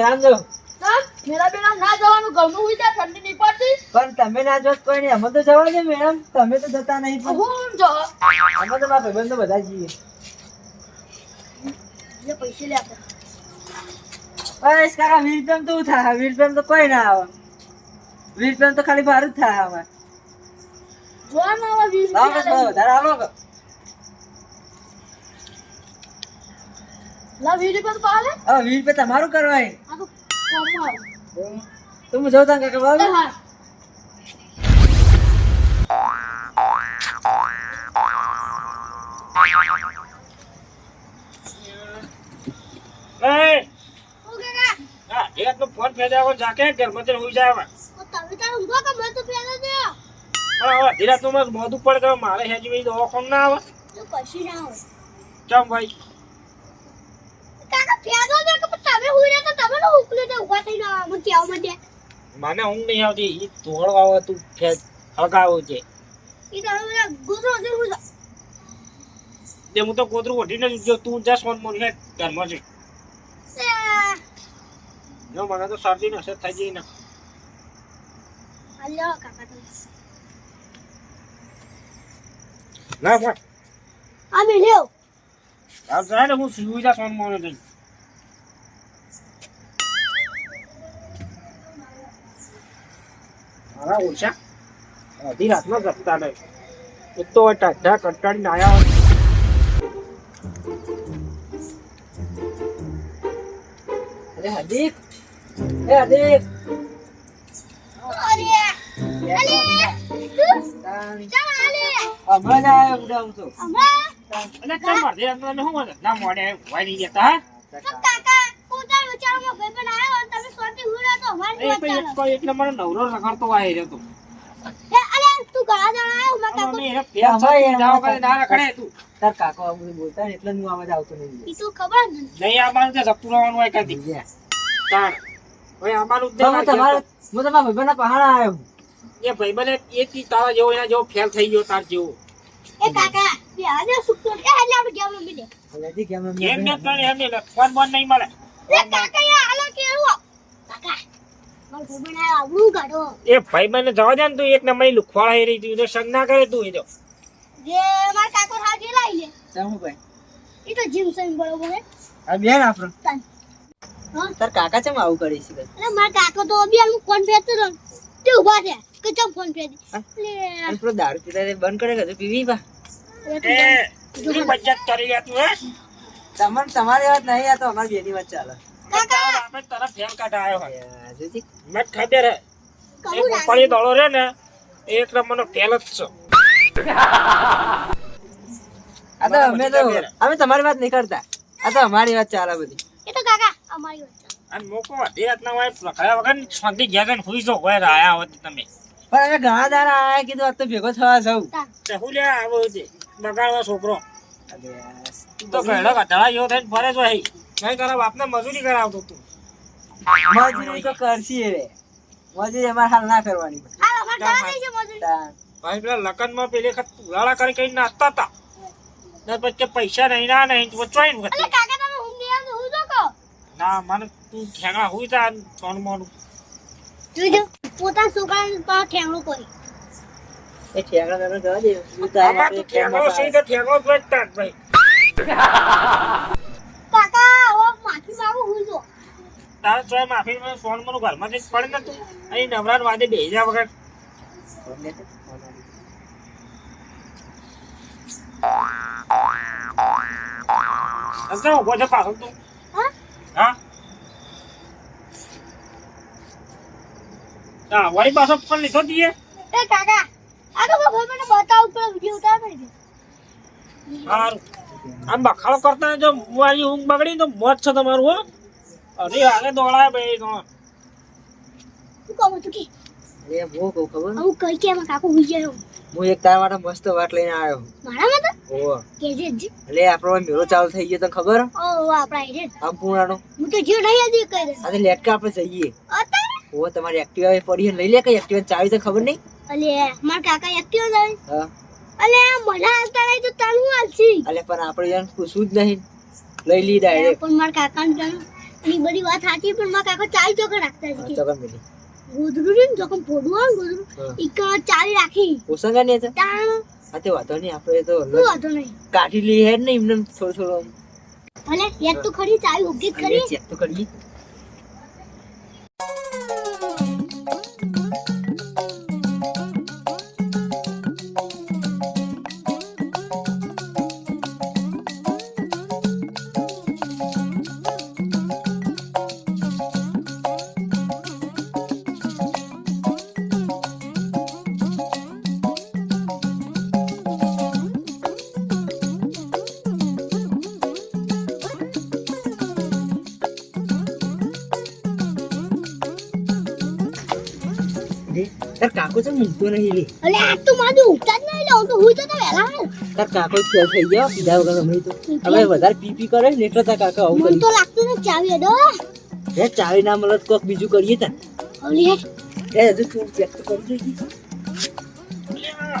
કાકા હું? તો મેળામ જાઉં મેરા બેના ના જવાનું ઘરનું હોય ત્યાં ઠંડી નહીં પડતી? પણ તમે ના જો કોઈ નહીં અમે તો જવા દે મેડમ. તમે તો જતા નહીં પણ. હું જો? અમે તો મારા ભાઈબંધો બધા જઈએ પૈસે લે આપણે. બસ કાકા વીર તો થાય વીર તો કોઈ ના આવે. વીર તો ખાલી ભારું જ થાય ના આવે વધારે આવો લા વીસ પર પાલે? આ વીર પર તમારું કરવાય. આ તો કોમમાં આવે. તો તાં કાકા એ હા. એ! ઓ કાકા હા એક તો ફોન ફેજાવો જાકે તે હોઈ જાય હવે. ઓ તમે તાર ઊંઘો કે મેં તો દે? પણ હવે ધીરા નું મસ્ત મોઢું પડ કે મારે હેજી દવા કોમ ના આવે. તો કશી ના આવે ચમ ભાઈ? કાકા દે કે તમે હુઈ રહ્યા તો તમે તો ઉકલે દે ઊભા થઈને મને કેવા માંડે મને ઊંઘ નહીં આવતી. ઈ તોડવા આવે તું ફેદ હગાવો છે. ઈ બધા ગોદરો દે હું તે હું તો કોતરું ઓઢીને જ જો તું જા સોન મોન હેડ ઘરમાં છે જો મને તો શરદી અસર થઈ જઈ ને. હાલ્યો કાકા તમે. ના આ મેલ્યો આ જાય હું સુઈ જા સોન મોન જઈ મારા ઓછા. અઢી રાતમાં જપતા નહીં. એક તો ટાઢા કંટાળીને આવ્યા હોય. અરે હાર્દિક. એ હાર્દિક. હમણાં આવ્યો ઉડા હું તો? ના મોડે વાળી જતા હા? એટલે મને નવરો રખડતો વાય રહ્યો તું. તું ઘણા જણા આવ્યો મારા કાકો. અમે એને પ્યાર સાથે જાઓ કરે ના રખડે તું. તાર કાકો આ બધું બોલતા ને એટલે હું અવાજ આવતો નહીં. ઈ તો ખબર જ નહીં આવવાનું તે રહેવાનું હોય તો તમારા હું તમારા ભાઈબંધના પહાડા આવ્યો એ ભાઈબંધ એક થી તારા જેવો એના જેવો ફેલ થઈ ગયો તાર જેવો. એ કાકા બે આજે સુખતો એ એટલે આપણે ગેમ રમી દે હવેથી કેમ એમ એમ ને એમ એમ ને ફોન બોન નહીં મળે. એ કાકા યાર હાલો કેવું? કાકા એ ભાઈબંધ જવા દે ને તું એક નંબર લુખવાળા હે રહી તું એનો સંગ ના કરે તું એ તો જે મારા કાકો સાથે લઈ લે. ચાલ ભાઈ. એ તો જીમ સમ બરોબર હે. આ બેન આપણો હા? તાર કાકા ચમ આવું કરી છે અરે મારા કાકો તો બી હું ફોન ફેરતો રહ્યો. તે ઊભા છે. કે ચમ ફોન ફેર? અને પેલો દારૂ પીતા તે બંધ કરે કે પીવી બા? એ તું તું બચત કરી લે તું હે? તમને તમારી વાત નહીં આ તો અમારી બેની વાત ચાલે. કાકા! તરફ ફેલ કાઢા આવ્યો હોય. મને ખબર હે. કહું એક દોડો રે ને એક નંબરનો ફેલ જ છો. આ તો અમે તો અમે તમારી વાત નહીં કરતા. આ તો અમારી વાત ચાલે બધી. એ તો કાકા અમારી વાત અને મોકો રાતના હોય વગર શાંતિ ગયા જઈને સુઈ જાઓ હોય આયા હોત તમે. પણ હવે ઘણા દાડા આયા કીધું તો ભેગો થવા જવું. હું લે આવો છે બગાડવા છોકરો. અરે, તો ઘરડા કટાળા જેવો થઈને ફરે છો હઈ નહીં તારા બાપને મજૂરી કરાવતો તું. મજૂરી તો કરશી રે મજૂરી અમારે હાલ ના કરવાની. ભાઈ. પેલા લગનમાં પેલી વખત ઉલાળા કરી કઈ નાચતા હતા. પછી પૈસા નહીં ના નહીં તું ને મને તું ઠેંગા હું જા સોન મોનું. જોજો પોતાના છોકરાને પર ઠેંગણું કરી એ ઠેકડા તમે જવા દે. હું તારા આમાં માટે તું ઠેંગો ઠેકડા સહી તો ઠેંગો જ ભાઈ. કાકા માફી માંગુ હું જો. તારા ચોય માફી મને સોન મોનું ઘરમાં જઈને પડે ને તું. અહીં નવરાન વાદે બેહી જા વગર. અંતર ઊભો છે પાછો તું. હા? હા? વળી પાછો પણ લીધો દીએ એ કાકા આ તો મને બતાવ ઉપર વિડિયો ઉતાર દે સારું આમ બખાડો કરતા જો મારી ઊંઘ બગડી તો મોત છે તમારું હો. અરે આને દોડાય ભાઈ તો. શું કહું તું કે અરે બહુ કહું ખબર? હું કઈ કે કાકો હુઈ જાય હું એક તારા માટે મસ્ત વાત લઈને આવ્યો મારા માટે ઓ. કેજે જ એટલે આપણો મેળો ચાલુ થઈ ગયો તને ખબર? ઓ આપણા હેડે આમ પૂર્ણાનો હું તો જીવ નહીં હજી કહી દે આજે લેટકા આપણે જઈએ. અત્યારે ઓહો તમારી એક્ટિવા પડી લઈ લે કઈ એક્ટિવા ચાવી તો ખબર નહીં? અલે મારા કાકા એક્ટિવા જાય હા. અલે મને હાલતા રહી તો તને હું હાલશી અલે પણ આપણે જાણ પૂછવું જ નહીં. લઈ લી ડાયરેક્ટ પણ મારા કાકાને જાણ. એ બધી વાત સાચી પણ મારા કાકા ચાલી ચોકે રાખતા છે. ચોકન મિલી ગોદડું ને જોકમ ફોડું આવે ને ગોદડું. હા. ઈ ક ચાલી રાખી. ઓસંગા ને તાણ. આ તે વાંધો નહીં આપણે તો વાંધો નહીં. કાઢી લઈએ હે ને એમને થોડું થોડું ભલે યાદ તો ખરી ચાવી ઉગી ખરી. ચેક તો કરીએ તાર કાકો છે મૂકતો નહીં લે અલે આ તો મારું ઉઠતા જ નહીં લે હું તો હુઈ તો વહેલા હાલ તાર કાકો ફેલ થઈ ગયો પીધા વગર હમણાં તો હવે વધારે પી પી કરે ને એટલે તાર કાકા આવું મને તો લાગતું ને ચાવી અડો હે ચાવી ના મળે તો કોક બીજું કરીએ તા ઓલી હેઠ એ હજુ તું ચેક તો કરી જોઈએ અલ્યા,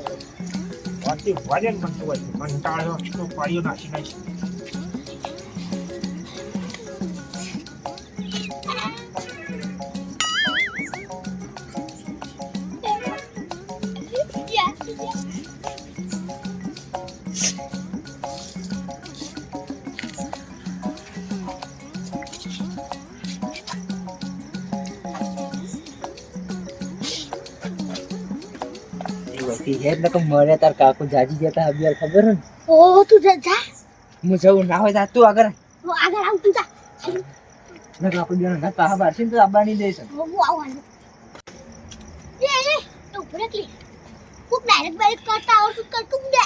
આ તો સ્નો તો જ. આ ફોનમાં પડે હું એવા દી ખાતો નહીં બાયનું ખુલ્લું હોય. આ તો હેડ ને તો મરે તાર કાકુ જાજી જતા અબિયાર ખબર ને? ઓ તું જા જા. હું જવું ના હોય તું આગળ હું આગળ આવ તું જા. ના કાકો બેન ના પાહા બારસી તો આબાની દઈશ. હું આવવાનું. એ એ તો બ્રેક લે ખૂબ ડાયરેક્ટ ડાયરેક્ટ કરતા આવડતું કરતું દે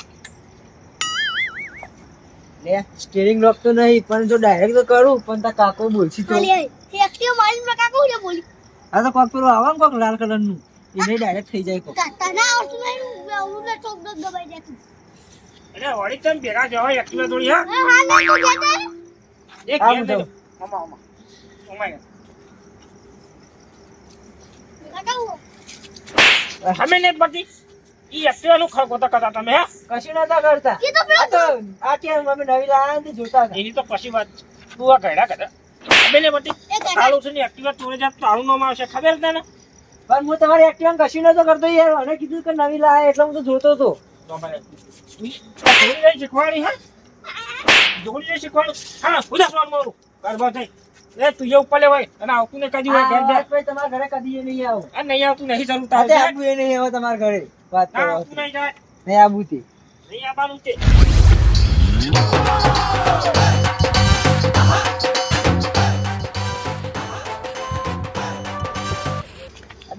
લે સ્ટીરિંગ લોક તો નહીં પણ જો ડાયરેક્ટ તો કરું પણ તાર કાકો બોલશી તો. અલે એક્ટિવ મારીને મેં કાકા બોલી? આ તો કોક પેલું આવે કોક લાલ કલરનું એને ડાયરેક્ટ થઈ જાય કો તને આવડતું નહીં હું હું ચોક દબ દબાઈ દે અરે વળી તમે ભેગા જવાય એકલા દોડી હા? હા હા નહીં તું જા જા એક ગેમ હમે નહીં પડતી ઈ એકટીવાનું ખળખોટા કરતા તમે હે? કશું નતા કરતા. એ તો આ તો આ અમે નવી લાયા ને તે જોતા એની તો પછી વાત તું આ ઘડા કરે. હમે નહીં પડતી એ કાકા તાળું છે ને એક્ટિવા ચોરે જાય તાળું નામ આવશે ખબર તને? પણ હું તમારી એક્ટિવા કશું નતો કરતો યાર. મને કીધું કે નવી લા એટલે હું તો જોતો હતો. તો જોડી શીખવાડી હા? જોડી શીખવાડું. હા ઉદાસ મારું. ગરબા થઈ. એ તું એ ઉપર લેવાય. અને આવતું ને કદી હોય ઘર જાય. તમારા ઘરે કદી એ નહીં આવું. અને નહીં આવતું નહીં ચાલુ તારે તે એ નહીં આવે તમારા ઘરે. વાત કરો. આવતું નહીં જાય. નહીં આવું તે નહીં આવવાનું છે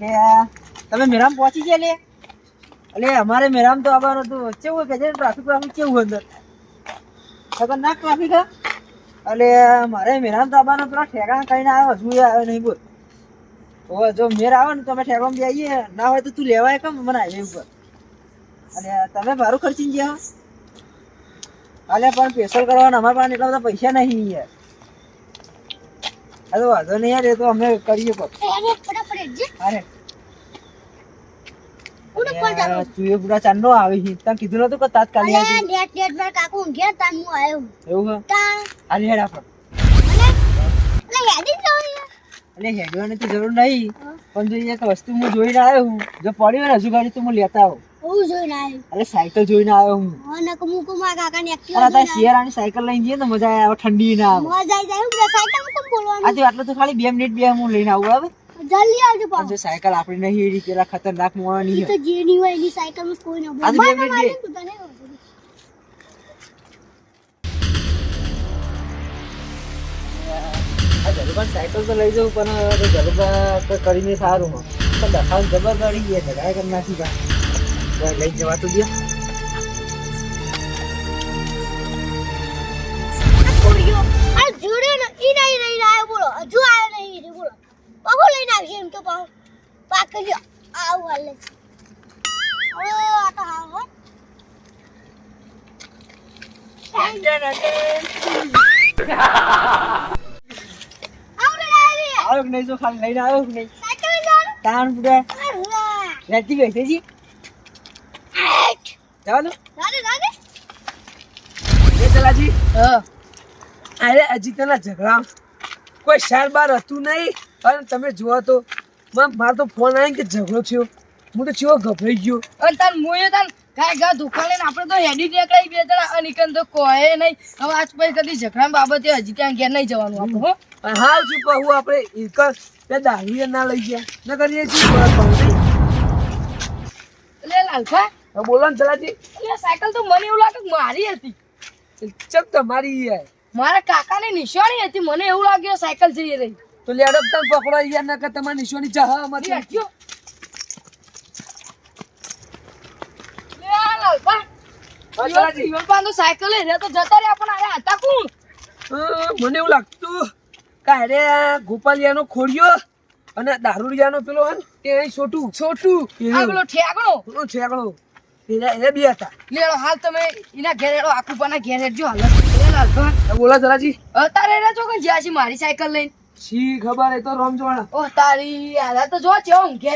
આ તમે મેરામ પહોંચી ગયા લે? એટલે અમારે મેરામ તો આવવાનું હતું. કેવું કે છે ટ્રાફિક ટ્રાફિક કેવું અંદર? ખતરનાક ટ્રાફિક હા? એટલે મારે મેરામ તો આવવાનું પેલા ઠેકાણા કરીને આવ્યો હજુ એ આવ્યો નહીં બોલ. ઓ જો મેર આવે ને તો અમે ઠેકાણ બી આવીએ. ના હોય તો તું લેવાય કેમ મને હાઈવે ઉપર? અને તમે મારું ખર્ચીને ગયા અલે પણ પેટ્રોલ કરવાના અમારા પાસે એટલા બધા પૈસા નહીં યાર. આ તો વાંધો નહીં યાર એ તો અમે કરીએ પણ. અરે ફટાફટ હેડ જે અરે ઉડે કોણ જાતો તું એ પૂરા ચાંદો આવી હી તને કીધું નતું કે તાત્કાલિક અરે આવી નેટ નેટમાં કાકુ ઊંઘ્યા તાન હું આવ્યો. એવું હે? તા આલી હેડા પર અલે યાદી જો અલે હેડવાની તો જરૂર નહીં. પણ જો એક વસ્તુ હું જોઈને આવ્યો હું. જો પડી હોય ને હજુ ગાડી તો હું લેતા આવું. હું જોઈને આવ્યો. એટલે સાયકલ જોઈને આવ્યો હું. હા ને કમુ કાકા ને તારે શિયાળાની સાયકલ લઈને જઈએ ને મજા આવે ઠંડી ના આવે. મજા આવી જાય હું સાયકલમાં બોલવાનું. આજે આટલું તો ખાલી બે મિનિટ બે હું લઈને આવું આવે જલ્દી આવજો પણ પાછો જો સાયકલ આપણી નહીં એરી પેલા ખતરનાક મોવાની તો જે ની હોય એની સાયકલમાં કોઈ ન આ આજે બોલે બે મિનિટ તું સાયકલ તો લઈ જવું પણ તો કરીને સારું હોય. પણ દખાવ જબર કરી ગયા ધગાય કરી નાખી કા લઈ જવા તો દે છોડ્યો ને ઈ નહીં બોલો. હજુ આવ્યો નહીં બોલો. પાછો લઈને આવશે એમ તો પાછો પાક કર્યો આવું હાલે છે. આ તો હા હો. આવડે કે નહીં જો ખાલી લઈને આવ્યો કે નહીં. તાણ પૂરા રહેતી છી એ ચલાજી. હા. અરે અજીતના ઝઘડા. કોઈ શાર બાર હતું નહીં. અને તમે જોવા તો મારો તો ફોન આવ્યો કે ઝઘડો થયો. હું તો ચેવો ગભરાઈ ગયો. અને તાર મોયે તાન કાંઈ ગા દુકાન લઈને આપણે તો હેડી નીકળાઈ બે જણા. અને કન તો કોહે નહીં. હવે આજ પછી કદી ઝઘડા બાબતે હજી ત્યાં ઘેર નહીં જવાનું આપણે હો? હાલ કહું આપણે એક તે દારૂ ના લઈ ગયા. ન કરીએ છીએ એટલે હવે બોલો ને ચલાજી. એટલે સાયકલ તો મને એવું લાગે મારી હતી. ચક તમારી મારા કાકાની નિશાની હતી મને એવું લાગ્યું સાયકલ જઈ રહી. તો લેડો તન પકડો યાર ના કે તમારી નિશાની ચાહ ઈ લે આલો બા પાન સાયકલ રહ્યા તો જતા રહ્યા પણ અરે હતા કોણ? મને એવું લાગતું કે અરે ગોપાલિયાનો ખોડિયો અને દારૂડિયાનો પેલો હન એ છોટું. છોટું. આ પેલો ઠેગણો પેલો ઠેગણો બે હતા. લેડો હાલ તમે એના ઘેર આખું આકુપાના ઘેર હેડજો હાલ. બોલા જરાજી એને જો કે જ્યાં છે મારી સાયકલ લઈને. શી ખબર એ તો રમજવાણા ઓ તારી આલા તો જો છે ઊંઘે.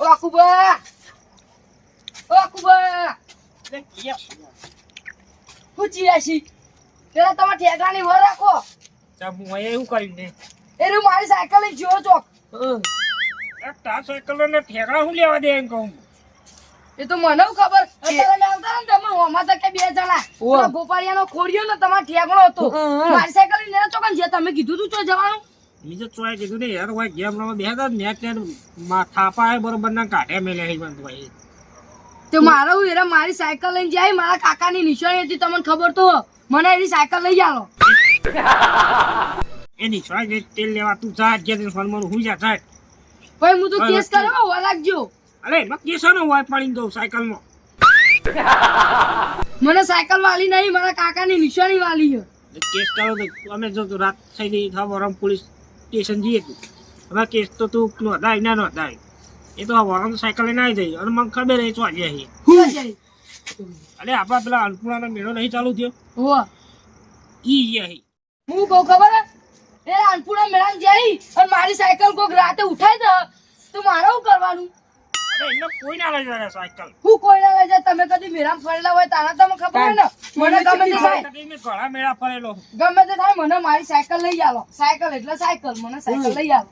ઓ આકુબા ઓ આકુબા લે ગયા. પૂછી રાશી પેલા તમે ઠેકાની વર રાખો. ચા હું એવું કર્યું ને? એ રૂ મારી સાયકલ લઈને જો ચોક. તા સાયકલ ને ઠેકડા હું લેવા દે એમ કહું. એ તો મને ખબર? અત્યારે મેં આવતા ને તમે હોમાં તો કે બે જણા. ગોપાળિયાનો ખોડિયો ને તમારો ઠેકણો હતો. હં, હં. મારી સાયકલ લઈને ચોકન જે તમે કીધું તું ચો જવાનું. મેં ચોય કીધું ને યાર હોય ગેમ રમવા બેહતા જ મેં ત્યાં થાપા હે બરોબર ના કાઢ્યા મેલ્યા હે ભાઈ તો મારો હું મારી સાયકલ લઈને જાય મારા કાકાની નિશાની હતી તમને ખબર તો મને એની સાયકલ લઈ આલો. એની જે તેલ લેવા તું જા ગયા ફોનમાં હું જા જા. ભાઈ હું તો કેસ કરવા લાગજો. અરે એમાં કેસો હોય પાડીને દઉં સાયકલમાં? મને સાયકલ વાલી નહીં મારા કાકાની નિશાની વાલી છે. કેસ કરો તો અમે જો તો રાત થઈ ગઈ વરમ પોલીસ સ્ટેશન જઈએ તું હવે કેસ તો તું નોંધાય ના નોંધાય એ તો વરમ સાયકલ લઈને આવી જઈ અને મને ખબર એ હું જાય. અરે આપણા પેલા અન્નપૂર્ણાનો મેળો નહીં ચાલુ થયો? હોવા. ઈ ગયા હું કહું ખબર હે? એ અન્નપૂર્ણા મેળામાં જઈ અને મારી સાયકલ કોક રાતે ઉઠાઈ દે તો મારે શું કરવાનું? અરે એમને કોઈ ના લઈ જાય સાયકલ. હું કોઈના લઈ જાય? તમે કદી મેળામાં ફરેલા હોય તારા તમને ખબર હોય ને? મને ગમે તે થાય. ઘણા મેળા ફરેલો. ગમે તે થાય મને મારી સાયકલ લઈ આલો સાયકલ એટલે સાયકલ મને સાયકલ લઈ આલો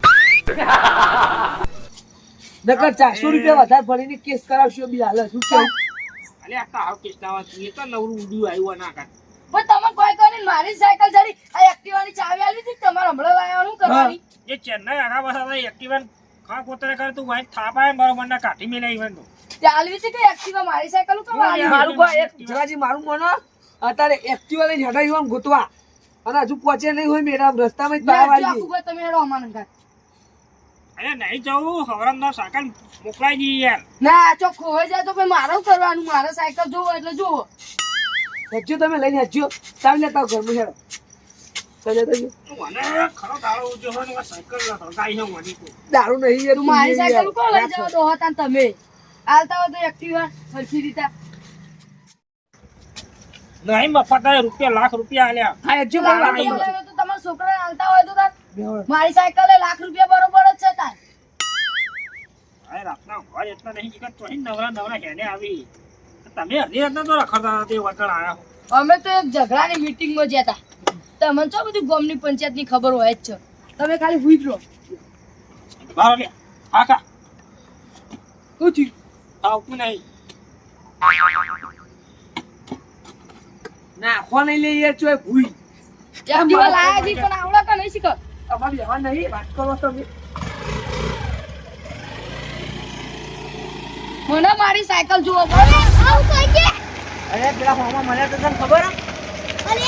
નકર ચારસો રૂપિયા વધારે ભરીને કેસ કરાવશો બી હાલ શું કેવું અરે આ તાવ કેસ ના એ તો નવરું ઉડ્યું આવ્યું ના પણ તમે કોઈ કરીને મારી સાયકલ જડી આ એક્ટિવાની ચાવી આલી હતી તમારે હમણાં લાવવાનું કરવાની? એ ચેન્નાઈ આગા બસા એક્ટિવન ખા કરે તું કાઢી કે એક્ટિવા મારી સાયકલ ઉપર મારું કોઈ એક જરાજી મારું મોનો અત્યારે એક્ટિવા લઈને હેઠા જવાનું ગોતવા. અને હજુ પહોંચે નહીં હોય મેરા રસ્તામાં જ બહાર આવી. આખું તમે હેડો અમારા ઘર. અરે નહીં જવું હવરમ નો સાયકલ મોકલાઈ યાર ના ચો ખોવાઈ જાય તો પછી મારે શું કરવાનું? મારે સાયકલ જોવો એટલે જોવો. હજુ તમે લઈને હજુ. ચાવી લેતા ઘરમાં હેડો. દારૂ નહીં યાર, મારી સાયકલ કોણ લઈ જાવ તો હતા તમે. આલતા હોય તો એક્ટિવા સરખી રીતે. નહીં મફત રૂપિયા લાખ રૂપિયા આલ્યા. હા હજુ પણ લાખ વાતો રૂપિયા કરો. લેવા તો તમારા છોકરાને આલતા હોય તો તાર મારી સાયકલ એ લાખ રૂપિયા બરોબર જ છે તાર. અરે રાતના હોય એટલા નહીં કે તો નવરા નવરા હેડે આવી. તમે હજી રાતના તો રખડતા હતા તે વટણ આયા અમે તો એક ઝઘડાની મીટિંગમાં ગયા હતા. તમને તો બધું ગામની પંચાયતની ખબર હોય જ છે. તમે ખાલી હુઈ જ રહો બહાર લે હા કા શું થયું? આવતું નહીં. નાખવા નહીં લે યાર ચોય ભૂઈ. એક્ટિવા આયા જી પણ આવડે કે નહીં શીખર? તમારે બેહવા નહીં વાત કરો તમે મને મારી સાયકલ જોવો અરે આવું તો કે? અરે પેલા હોમાં મને તો તને ખબર હે? અરે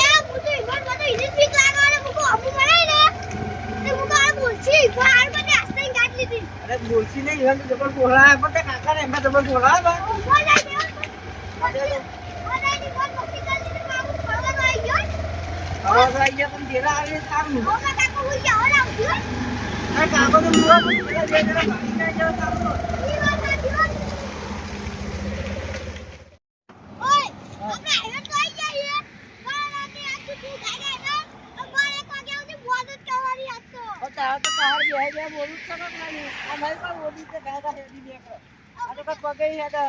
બોલશી. નહીં જબર બોલાય પણ તે જબર મને ની કરી દીધી મારું ફરવાનું આવી ગયો પણ ઘેરા આવીએ સારું. ઓ કાકા ના તો પૂરા જણા ભાગી સારું ઈ વાત સાચી વાત ઓય આપણે હવે તો આવી જઈએ પણ રાતે આજ તું ગાડી આવ્યો અમારે એક વાગે સુધી બોધ જ કરવાની આજ તો પણ તારા તો બહાર બેહી ગયા બોલું જ ખબર નહીં આ મારી પાસે બોલી છે ગાય ગાય હેડી નીકળો આ તો કાંઈ પગે હેડો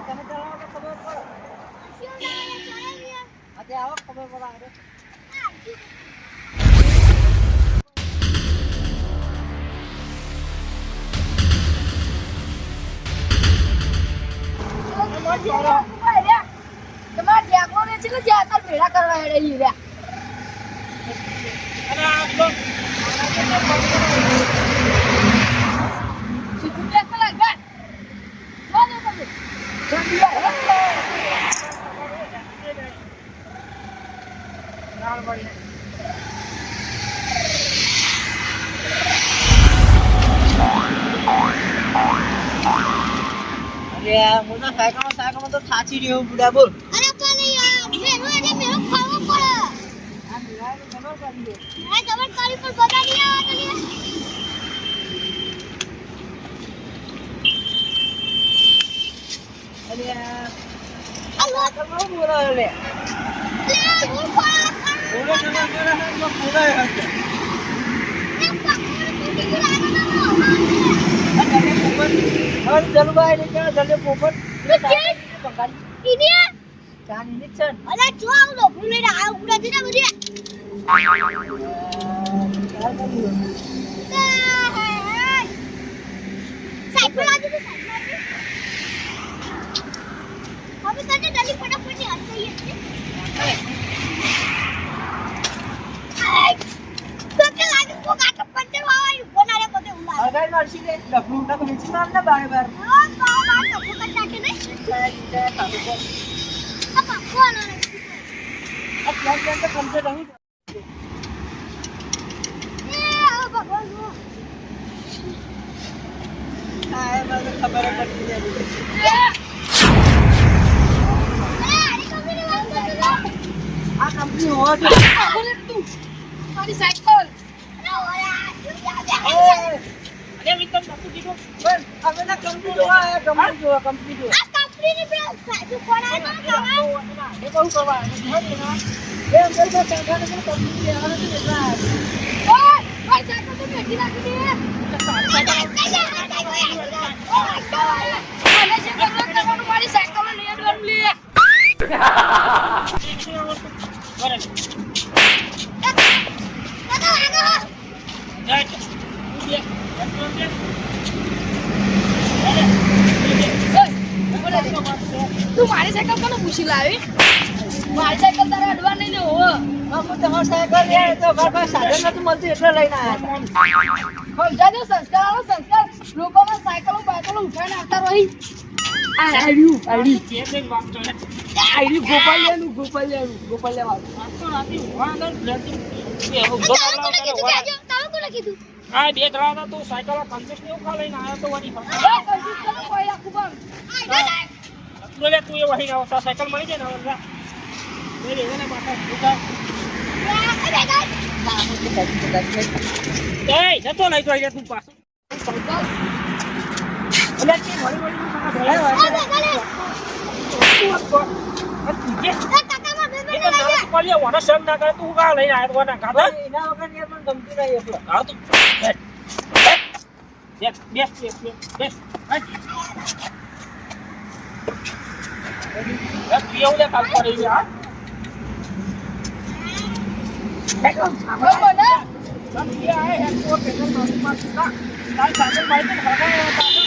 તમે ચલાવો તો ખબર પડે આજે આવો ખબર પડે. આગળ તમારા ટેકરો ને છે ને જ્યાં તાર ભેળા કરવા હેડે રહ્યા. અને આ તો સીધું ટેક પેલા ગાડ વાદો તમે જલ્દી આવ નાળ પડી અરે હું તો સાયકલમાં તો થાચી રહ્યો બુડા બોલ. અરે પણ યાર મેરો એટલે મેરો ખાવો પડે. આ કરી પણ બધા નહીં તો ને તો તો ક્યાં જલ્દી પોપટ જો આવું ડોકરું લઈને આ ઉડા દીધા બધી. સાયકલ આજે તો સાયકલ હવે તને જલ્દી ફટાફટ હાથ થઈ ડબલું બાર હા બા ખબર જ પડી જાય એ આરી કમી વાત કરતો આ કંપની હોવા જોઈએ બોલે તું મારી સાયકલ અરે ઓરા તું એ, અરે વિક્રમ બાપુ દીધો બસ હવે ના કંપની જોવા આયા કંપની જોવા કંપની જોવા આ કંપની ની પેલા સાજુ કોના નો ખાવા એ બહુ કરવા એ અંદર તો મારી સાયકલ કોને પૂછી લાવી? મારી સાયકલ તારે અડવા નહીં ને હો. બાપુ તમારે સાયકલ લે તો મારા પાસે સાધન નથી મળતું એટલે લઈને આવ્યા હતા. સમજાજો સંસ્કાર આવો સંસ્કાર. લોકોમાં સાયકલો બાયકલો ઉઠાઈને આવતા રહી આ વાત ચાલે. આયરી ગોપાલિયાનું ગોપાલિયાનું ગોપાલિયા વાળું આખો એ. આ બે હતા તું સાયકલ કન્સેસ ને ઉખા લઈને આવ્યો તો વળી એ તું લે તું એ વહી આવો સાયકલ મળી જાય ને હવે. લઈ લે ને ઉઠા. એય જતો લઈ તો અહીંયા તું પાછો તે વળી વળી નું કાકા ભલાય વાત. આ તું જે એક નાનો પલ્યો વાળો શરમ ના કરે તું કા લઈને આવ્યો વાના ગાધા ભાઈ, એના વગર એ પણ ગમતું નહીં એટલે. હા તું બેસ. બેસ બેસ બેસ બેસ બેસ હાય. બેસ, તું એવું લે કાલ પર રહી હા હવે મને ચાલ, તું આ હે, હેડ તો પેટ્રોલ નાખી પાછું જા. તારી સાયકલ મારી દે ને, હળગાય હવે પાછો.